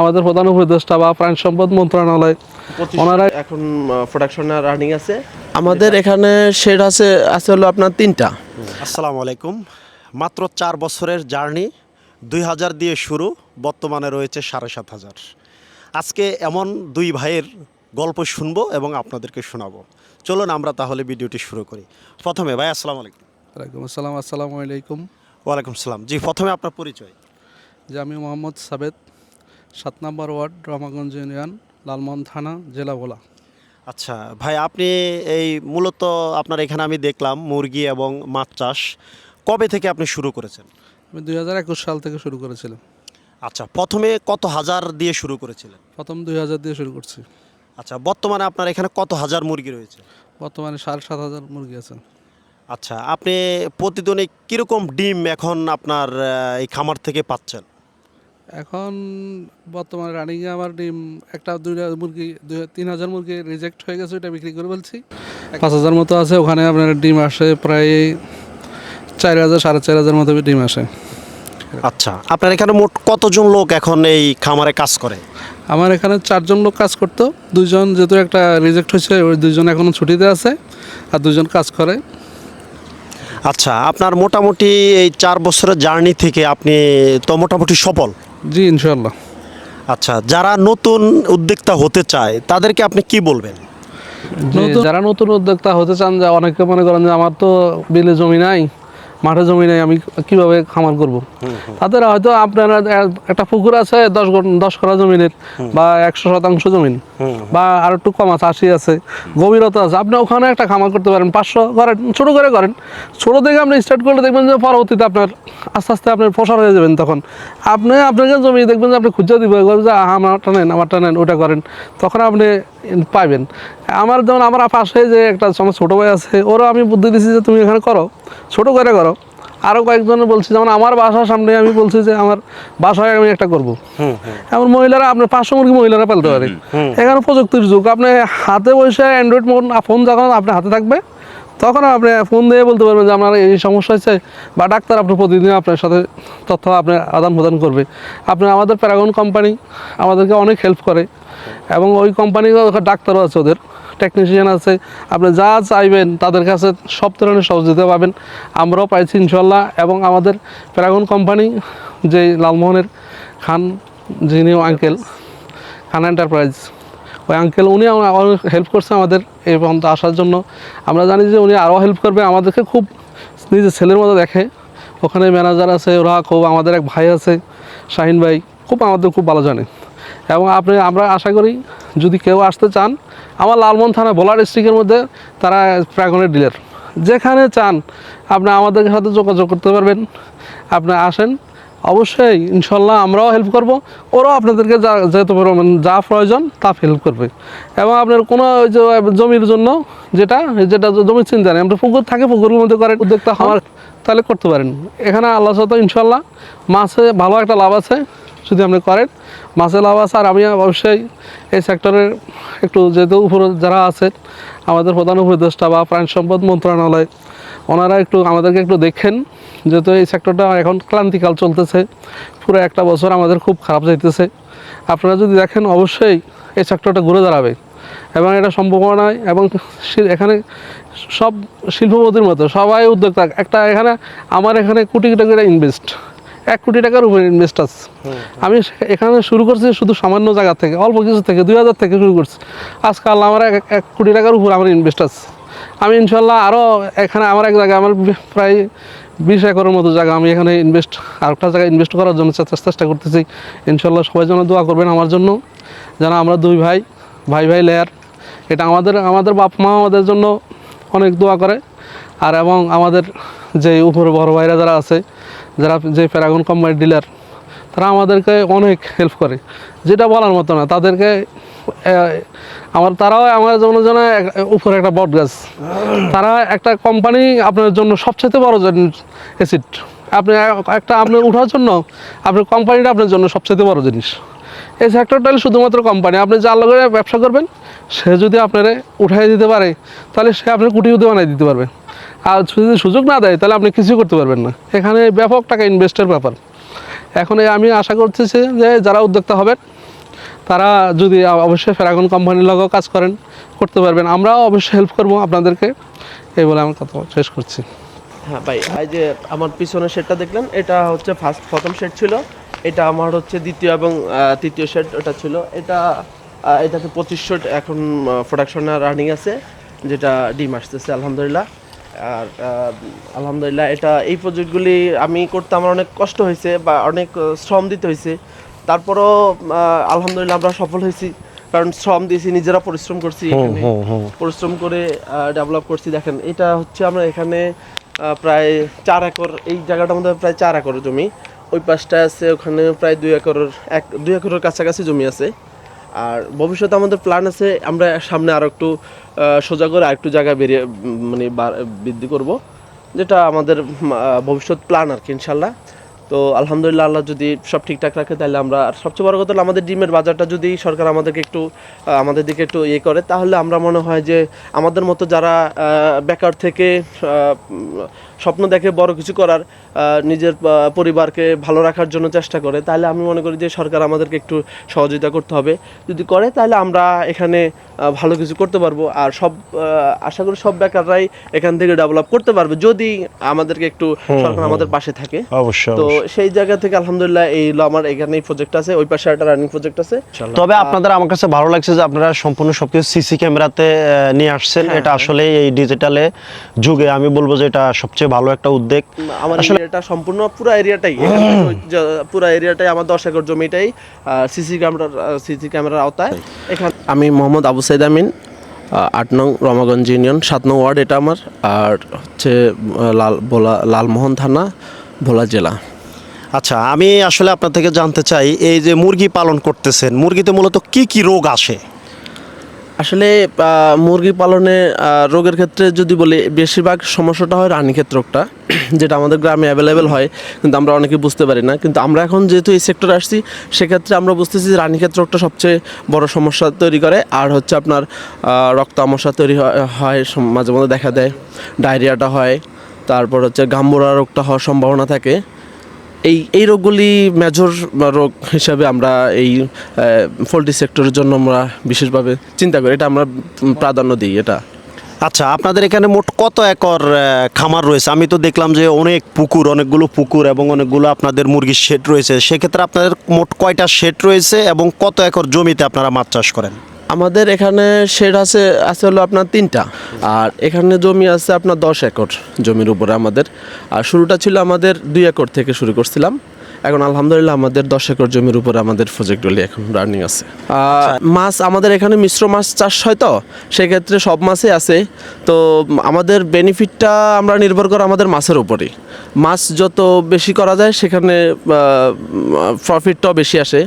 আমাদের প্রধান উপদেষ্টা বা প্রাণ সম্পদ মন্ত্রণালয়। ওনারা এখন প্রোডাকশন রানিং আছে। আমাদের এখানে শেড আছে আছে হলো আপনার তিনটা। আসসালামু আলাইকুম। মাত্র চার বছরের জার্নি দুই হাজার দিয়ে শুরু বর্তমানে রয়েছে সাড়ে সাত হাজার। আজকে এমন দুই ভাইয়ের গল্প শুনব এবং আপনাদেরকে শোনাবো। চলুন আমরা তাহলে ভিডিওটি শুরু করি। প্রথমে ভাই আসসালাম আলাইকুম। ওয়ালাইকুম আসসালাম আসসালামু আলাইকুম। ওয়ালাইকুম সালাম। জি প্রথমে আপনার পরিচয়। যে আমি মোহাম্মদ সাবেদ। সাত নম্বর ওয়ার্ড রামাগঞ্জ ইউনিয়ন লালমোহন থানা জেলা ভোলা। আচ্ছা ভাই আপনি এই মূলত আপনার এখানে আমি দেখলাম মুরগি এবং মাছ চাষ। কবে থেকে আপনি শুরু করেছেন? আমি দুই হাজার একুশ সাল থেকে শুরু করেছিলাম। আচ্ছা প্রথমে কত হাজার দিয়ে শুরু করেছিলেন? প্রথম দুই হাজার দিয়ে শুরু করছি। আচ্ছা বর্তমানে আপনার এখানে কত হাজার মুরগি রয়েছে? বর্তমানে সাড়ে সাত হাজার মুরগি আছে। আচ্ছা আপনি প্রতিদিনে কীরকম ডিম এখন আপনার এই খামার থেকে পাচ্ছেন? এখন বর্তমানে রানিংয়ে আমার ডিম একটা দুইটা মুরগি দুই তিন হাজার মুরগি রিজেক্ট হয়ে গেছে ওইটা বিক্রি করে বলছি পাঁচ হাজার মতো আছে ওখানে আপনার ডিম আসে প্রায় চার হাজার সাড়ে চার হাজার মতো ডিম আসে। আচ্ছা আপনার এখানে মোট কতজন লোক এখন এই খামারে কাজ করে? আমার এখানে চারজন লোক কাজ করতো দুজন যেহেতু একটা রিজেক্ট হয়েছে ওই দুজন এখনও ছুটিতে আছে আর দুজন কাজ করে। আচ্ছা আপনার মোটামুটি এই চার বছরের জার্নি থেকে আপনি তো মোটামুটি সফল। জি ইনশাল্লাহ আচ্ছা যারা নতুন উদ্যোক্তা হতে চায় তাদেরকে আপনি কি বলবেন? যারা নতুন উদ্যোক্তা হতে চান যে অনেকে মনে করেন যে আমার তো বিলে জমি নাই মাঠে জমি নেই আমি কীভাবে খামার করব? তাদের হয়তো আপনার একটা পুকুর আছে দশ দশ করা জমিনের বা একশো শতাংশ জমিন বা আর একটু কম আছে আশি আছে গভীরতা আছে। আপনি ওখানে একটা খামার করতে পারেন পাঁচশো করেন ছোটো করে করেন। ছোটো থেকে আপনি স্টার্ট করলে দেখবেন যে পরবর্তীতে আপনার আস্তে আস্তে আপনার প্রসার হয়ে যাবেন তখন। আপনি আপনাকে জমি দেখবেন যে আপনি খুঁজে দিব বলবেন যে আমারটা নেন আমারটা নেন ওটা করেন। তখন আপনি পাইবেন। আমার যেমন আমার পাশে যে একটা আমার ছোটো ভাই আছে ওরও আমি বুদ্ধি দিচ্ছি যে তুমি এখানে করো ছোটো করে করো। আরও কয়েকজনের বলছি যেমন আমার বাসার সামনে আমি বলছি যে আমার বাসায় আমি একটা করব। এমন মহিলারা আপনার পাঁচশো মুরগি মহিলারা পালতে পারে। এখানে প্রযুক্তির যুগ আপনি হাতে বসে অ্যান্ড্রয়েড ফোন যখন আপনার হাতে থাকবে তখন আপনি ফোন দিয়ে বলতে পারবেন যে আপনার এই সমস্যা হচ্ছে বা ডাক্তার আপনার প্রতিদিন আপনার সাথে তথ্য আপনার আদান প্রদান করবে। আপনার আমাদের প্যারাগন কোম্পানি আমাদেরকে অনেক হেল্প করে এবং ওই কোম্পানির ডাক্তারও আছে ওদের। টেকনিশিয়ান আছে, আপনি যা চাইবেন তাদের কাছে সব ধরনের সহযোগিতা পাবেন আমরাও পাইছি ইনশাল্লাহ এবং আমাদের প্যারাগন কোম্পানি যে লালমোহনের খান যিনি আঙ্কেল খান এন্টারপ্রাইজ ওই আঙ্কেল উনি হেল্প করছে আমাদের এই পর্যন্ত আসার জন্য। আমরা জানি যে উনি আরও হেল্প করবে, আমাদেরকে খুব নিজের ছেলের মতো দেখে। ওখানে ম্যানেজার আছে, ওরা খুব আমাদের এক ভাই আছে, শাহিন ভাই, খুব আমাদের খুব ভালো জানে। এবং আপনি, আমরা আশা করি যদি কেউ আসতে চান আমার লালমোহন থানা ভোলা ডিস্ট্রিক্টের মধ্যে তারা প্রাগনের ডিলার যেখানে চান আপনি আমাদের সাথে যোগাযোগ করতে পারবেন। আপনি আসেন অবশ্যই ইনশাল্লাহ আমরাও হেল্প করব। ওরাও আপনাদেরকে যা যেহেতু পরিমাণ যা প্রয়োজন তা হেল্প করবে। এবং আপনার কোনো ওই যে জমির জন্য যেটা যেটা জমির চিন্তা নেই আপনার পুকুর থাকে পুকুরের মধ্যে করেন। উদ্যোক্তা হওয়ার তাহলে করতে পারেন। এখানে আল্লাহ সাথে ইনশাল্লাহ মাছে ভালো একটা লাভ আছে। যদি আপনি করেন লাভ আছে আর আমি অবশ্যই এই সেক্টরের একটু যেহেতু উপরে যারা আছে আমাদের প্রধান উপদেষ্টা বা প্রাণ সম্পদ মন্ত্রণালয়, ওনারা একটু আমাদেরকে একটু দেখেন, যেহেতু এই সেক্টরটা এখন ক্লান্তিকাল চলতেছে, পুরো একটা বছর আমাদের খুব খারাপ যাইতেছে। আপনারা যদি দেখেন, অবশ্যই এই সেক্টরটা ঘুরে দাঁড়াবে। এবং এটা সম্ভাবনায় এবং এখানে সব শিল্পপতির মতো, সবাই উদ্যোক্তা, একটা এখানে, আমার এখানে কোটি টাকা ইনভেস্ট এক কোটি টাকার উপরে ইনভেস্ট আছে। আমি এখানে শুরু করছি শুধু সামান্য জায়গা থেকে অল্প কিছু থেকে দুই হাজার থেকে শুরু করছি। আজকাল আমার এক এক কোটি টাকার উপর আমার ইনভেস্ট আছে। আমি ইনশাল্লাহ আরও এখানে আমার এক জায়গায় আমার প্রায় বিশ একরের মতো জায়গা আমি এখানে ইনভেস্ট আর একটা জায়গায় ইনভেস্ট করার জন্য চেষ্টা চেষ্টা করতেছি। ইনশাল্লাহ সবাই যেন দোয়া করবেন আমার জন্য। যেন আমরা দুই ভাই ভাই ভাই লেয়ার এটা আমাদের আমাদের বাপ মা আমাদের জন্য অনেক দোয়া করে। আর এবং আমাদের যে উপরে বড় ভাইরা যারা আছে যারা যে প্যারাগন কোম্পানির ডিলার তারা আমাদেরকে অনেক হেল্প করে। যেটা বলার মতো না, তাদেরকে আমার, তারাও আমার যেমন যেন উপরে একটা বট গাছ। তারা একটা কোম্পানি আপনার জন্য সবচেয়ে বড় অ্যাসিড আপনি একটা আপনি উঠার জন্য আপনার কোম্পানিটা আপনার জন্য সবচেয়ে বড় জিনিস। এই সেক্টরটা শুধুমাত্র কোম্পানি আপনি যার লগে ব্যবসা করবেন, সে যদি আপনারে উঠাই দিতে পারে, তাহলে সে আপনার কুটিপতি বানাই দিতে পারবে। আর যদি সুযোগ না দেয়, তাহলে আপনি কিছু করতে পারবেন না। এখানে ব্যাপক টাকা ইনভেস্টের ব্যাপার। এখন আমি আশা করতেছি যে যারা উদ্যোক্তা হবেন, তারা যদি অবশ্যই ফেরাগন কোম্পানির লগেও কাজ করেন, করতে পারবেন। আমরাও অবশ্যই হেল্প করব আপনাদেরকে। এই বলে আমার কথা শেষ করছি। হ্যাঁ ভাই, এই যে আমার পিছনে শেডটা দেখলেন, এটা হচ্ছে ফার্স্ট প্রথম শেড ছিল। এটা আমার হচ্ছে দ্বিতীয় এবং তৃতীয় শেড ওটা ছিল। এটা এটাতে পঁচিশশো এখন প্রোডাকশনে রানিং আছে, যেটা ডিম আসতেছে, আলহামদুলিল্লাহ। আর আলহামদুলিল্লাহ এটা এই প্রজেক্টগুলি আমি করতে আমার অনেক কষ্ট হয়েছে বা অনেক শ্রম দিতে হয়েছে। তারপরও আলহামদুলিল্লাহ আমরা সফল হয়েছি। কারণ শ্রম দিয়েছি নিজেরা পরিশ্রম করছি এখানে। পরিশ্রম করে ডেভেলপ করছি। দেখেন এটা হচ্ছে আমরা এখানে প্রায় চার একর এই জায়গাটার মধ্যে প্রায় চার একর জমি। ওই পাশটা আছে ওখানে প্রায় দুই একরের এক দুই একরের কাছাকাছি জমি আছে। আর ভবিষ্যতে আমাদের প্ল্যান আছে, আমরা সামনে আরও একটু সোজা করে আরেকটু জায়গা বেরিয়ে মানে বৃদ্ধি করব, যেটা আমাদের ভবিষ্যৎ প্ল্যান আর কি ইনশাল্লাহ তো আলহামদুলিল্লাহ, আল্লাহ যদি সব ঠিকঠাক রাখে, তাহলে আমরা, আর সবচেয়ে বড় কথা হলো আমাদের ডিমের বাজারটা যদি সরকার আমাদেরকে একটু আমাদের দিকে একটু ইয়ে করে, তাহলে আমরা মনে হয় যে আমাদের মতো যারা বেকার থেকে স্বপ্ন দেখে বড় কিছু করার নিজের পরিবারকে ভালো রাখার জন্য চেষ্টা করে তাহলে আমি মনে করি যে সরকার আমাদেরকে একটু সহযোগিতা করতে হবে। যদি করে তাহলে আমরা এখানে ভালো কিছু করতে পারব। আর সব আশা করি সব বেকাররাই এখান থেকে ডেভেলপ করতে পারবে যদি আমাদেরকে একটু সরকার আমাদের পাশে থাকে। অবশ্যই তো সেই জায়গা থেকে আলহামদুলিল্লাহ এই হলো আমার এখানে প্রজেক্ট আছে ওই পাশে একটা রানিং প্রজেক্ট আছে। তবে আপনাদের আমার কাছে ভালো লাগছে যে আপনারা সম্পূর্ণ সবকিছু সিসি ক্যামেরাতে নিয়ে আসছেন। হ্যাঁ, এটা আসলে এই ডিজিটালে যুগে আমি বলব যে এটা সবচেয়ে ভালো একটা উদ্যোগ। আমার এরিয়াটা সম্পূর্ণ পুরো এরিয়াটাই। পুরো এরিয়াটাই আমার দশ একর জমিটাই সিসি ক্যামেরার সিসি ক্যামেরার আওতায়। এখানে আমি মোহাম্মদ আবু সাইদ আমিন আট নং রমাগঞ্জ ইউনিয়ন সাত নং ওয়ার্ড এটা আমার আর হচ্ছে লাল ভোলা লালমোহন থানা ভোলা জেলা। আচ্ছা আমি আসলে আপনার থেকে জানতে চাই এই যে মুরগি পালন করতেছেন মুরগিতে মূলত কি কি রোগ আসে? আসলে মুরগি পালনে রোগের ক্ষেত্রে যদি বলি, বেশিরভাগ সমস্যাটা হয় রানীক্ষেত রোগটা, যেটা আমাদের গ্রামে অ্যাভেলেবেল হয়, কিন্তু আমরা অনেকে বুঝতে পারি না। কিন্তু আমরা এখন যেহেতু এই সেক্টরে আসছি, সেক্ষেত্রে আমরা বুঝতেছি যে রানীক্ষেত রোগটা সবচেয়ে বড় সমস্যা তৈরি করে। আর হচ্ছে আপনার রক্ত আমসা তৈরি হয় মাঝে মধ্যে দেখা দেয়, ডায়রিয়াটা হয়, তারপর হচ্ছে গাম্বুরা রোগটা হওয়ার সম্ভাবনা থাকে। এই এই রোগগুলি মেজর রোগ হিসাবে আমরা এই পোলট্রি সেক্টরের জন্য আমরা বিশেষভাবে চিন্তা করি। এটা আমরা প্রাধান্য দিই, এটা। আচ্ছা আপনাদের এখানে মোট কত একর খামার রয়েছে? আমি তো দেখলাম যে অনেক পুকুর, অনেকগুলো পুকুর এবং অনেকগুলো আপনাদের মুরগির শেড রয়েছে। সেক্ষেত্রে আপনাদের মোট কয়টা শেড রয়েছে এবং কত একর জমিতে আপনারা মাছ চাষ করেন? আমাদের এখানে শেড আছে আছে হলো আপনার তিনটা। আর এখানে জমি আছে আপনার দশ একর জমির উপরে আমাদের। আর শুরুটা ছিল আমাদের দুই একর থেকে শুরু করছিলাম। এখন আলহামদুলিল্লাহ আমাদের দশ একর জমির উপরে আমাদের প্রজেক্ট প্রজেক্টগুলি এখন রানিং আছে। মাছ আমাদের এখানে মিশ্র মাছ চাষ হয় তো, সেক্ষেত্রে সব মাছই আছে। তো আমাদের বেনিফিটটা আমরা নির্ভর করে আমাদের মাছের উপরেই। মাছ যত বেশি করা যায় সেখানে প্রফিটটাও বেশি আসে।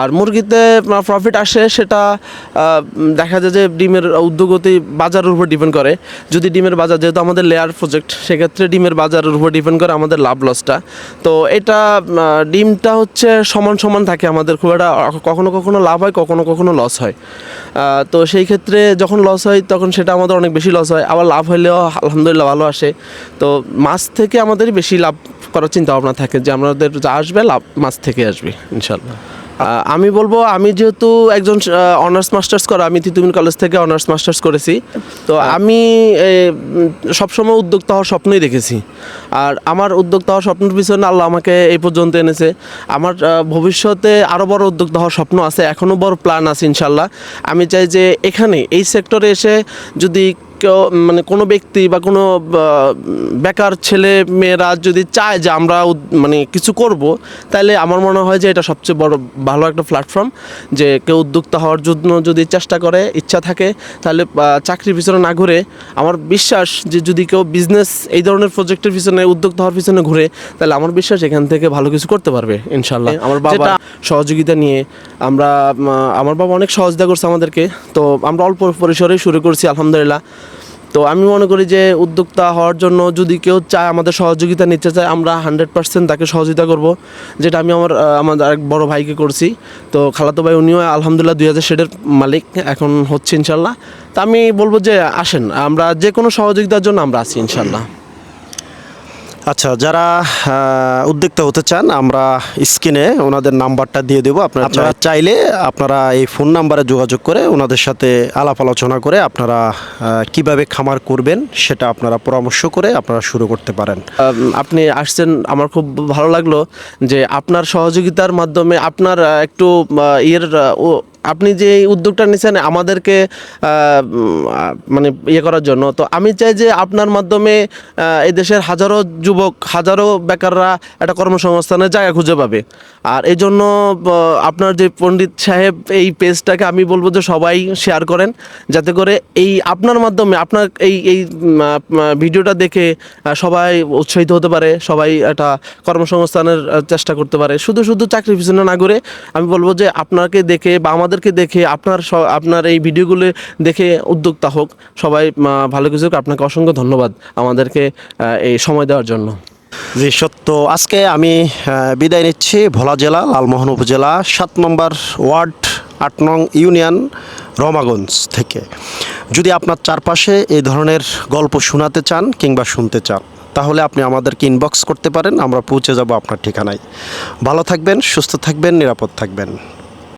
আর মুরগিতে প্রফিট আসে সেটা দেখা যায় যে ডিমের উদ্যোগতি বাজারের উপর ডিপেন্ড করে। যদি ডিমের বাজার, যেহেতু আমাদের লেয়ার প্রজেক্ট সেক্ষেত্রে ডিমের বাজারের উপর ডিপেন্ড করে আমাদের লাভ লসটা তো এটা ডিমটা হচ্ছে সমান সমান থাকে আমাদের, খুব একটা কখনো কখনো লাভ হয়, কখনো কখনো লস হয়। তো সেই ক্ষেত্রে যখন লস হয়, তখন সেটা আমাদের অনেক বেশি লস হয়। আবার লাভ হলেও আলহামদুলিল্লাহ ভালো আসে। তো মাছ থেকে আমাদের বেশি লাভ করার চিন্তা ভাবনা থাকে যে, আমাদের যা আসবে, লাভ মাছ থেকে আসবে ইনশাল্লাহ আমি বলব আমি যেহেতু একজন অনার্স মাস্টার্স করা আমি তিতুমির কলেজ থেকে অনার্স মাস্টার্স করেছি। তো আমি সবসময় উদ্যোক্তা হওয়ার স্বপ্নই দেখেছি। আর আমার উদ্যোক্তা হওয়ার স্বপ্নের পিছনে আল্লাহ আমাকে এই পর্যন্ত এনেছে। আমার ভবিষ্যতে আরও বড় উদ্যোক্তা হওয়ার স্বপ্ন আছে এখনও বড় প্ল্যান আছে ইনশাল্লাহ আমি চাই যে এখানে এই সেক্টরে এসে যদি কেউ মানে কোনো ব্যক্তি বা কোনো বেকার ছেলে মেয়েরা যদি চায় যে আমরা মানে কিছু করব তাহলে আমার মনে হয় যে এটা সবচেয়ে বড় ভালো একটা প্ল্যাটফর্ম যে কেউ উদ্যোক্তা হওয়ার জন্য যদি চেষ্টা করে ইচ্ছা থাকে তাহলে চাকরির পিছনে না ঘুরে আমার বিশ্বাস যে যদি কেউ বিজনেস এই ধরনের প্রজেক্টের পিছনে উদ্যোক্তা হওয়ার পিছনে ঘুরে তাহলে আমার বিশ্বাস এখান থেকে ভালো কিছু করতে পারবে ইনশাল্লাহ আমার বাবা সহযোগিতা নিয়ে আমরা আমার বাবা অনেক সহযোগিতা করছে আমাদেরকে তো আমরা অল্প পরিসরেই শুরু করছি আলহামদুলিল্লাহ। তো আমি মনে করি যে উদ্যোক্তা হওয়ার জন্য যদি কেউ চায়, আমাদের সহযোগিতা নিতে চায়, আমরা হান্ড্রেড পার্সেন্ট তাকে সহযোগিতা করব। যেটা আমি আমার আমার আমাদের আরেক বড় ভাইকে করছি। তো খালাতো ভাই, উনিও আলহামদুলিল্লাহ দুই হাজার শেডের মালিক, এখন হচ্ছে ইনশাল্লাহ। তা আমি বলব যে আসেন, আমরা যে কোনো সহযোগিতার জন্য আমরা আছি ইনশাল্লাহ। আচ্ছা যারা উদ্যোক্তা হতে চান আমরা স্ক্রিনে ওনাদের নাম্বারটা দিয়ে দেবো। আপনারা আপনারা চাইলে আপনারা এই ফোন নাম্বারে যোগাযোগ করে ওনাদের সাথে আলাপ আলোচনা করে আপনারা কীভাবে খামার করবেন সেটা আপনারা পরামর্শ করে আপনারা শুরু করতে পারেন। আপনি আসছেন আমার খুব ভালো লাগল যে আপনার সহযোগিতার মাধ্যমে আপনার একটু ইয়ের ও আপনি যে এই উদ্যোগটা নিয়েছেন আমাদেরকে মানে ইয়ে করার জন্য। তো আমি চাই যে আপনার মাধ্যমে এই দেশের হাজারো যুবক, হাজারো বেকাররা একটা কর্মসংস্থানের জায়গা খুঁজে পাবে। আর এই জন্য আপনার যে পণ্ডিত সাহেব, এই পেজটাকে আমি বলব যে সবাই শেয়ার করেন। যাতে করে এই আপনার মাধ্যমে, আপনার এই এই ভিডিওটা দেখে সবাই উৎসাহিত হতে পারে, সবাই একটা কর্মসংস্থানের চেষ্টা করতে পারে। শুধু শুধু চাকরি পিছনে না করে আমি বলব যে আপনাকে দেখে বা আমাদেরকে দেখে আপনার আপনার এই ভিডিওগুলো দেখে উদ্যোক্তা হোক, সবাই ভালো কিছু। আপনাকে অসংখ্য ধন্যবাদ আমাদেরকে এই সময় দেওয়ার জন্য। জি, সত্য। আজকে আমি বিদায় নিচ্ছি ভোলা জেলা, লালমোহন উপজেলা, সাত নম্বর ওয়ার্ড, আট নং ইউনিয়ন, রমাগঞ্জ থেকে। যদি আপনার চারপাশে এই ধরনের গল্প শোনাতে চান কিংবা শুনতে চান, তাহলে আপনি আমাদেরকে ইনবক্স করতে পারেন, আমরা পৌঁছে যাব আপনার ঠিকানায়। ভালো থাকবেন, সুস্থ থাকবেন, নিরাপদ থাকবেন।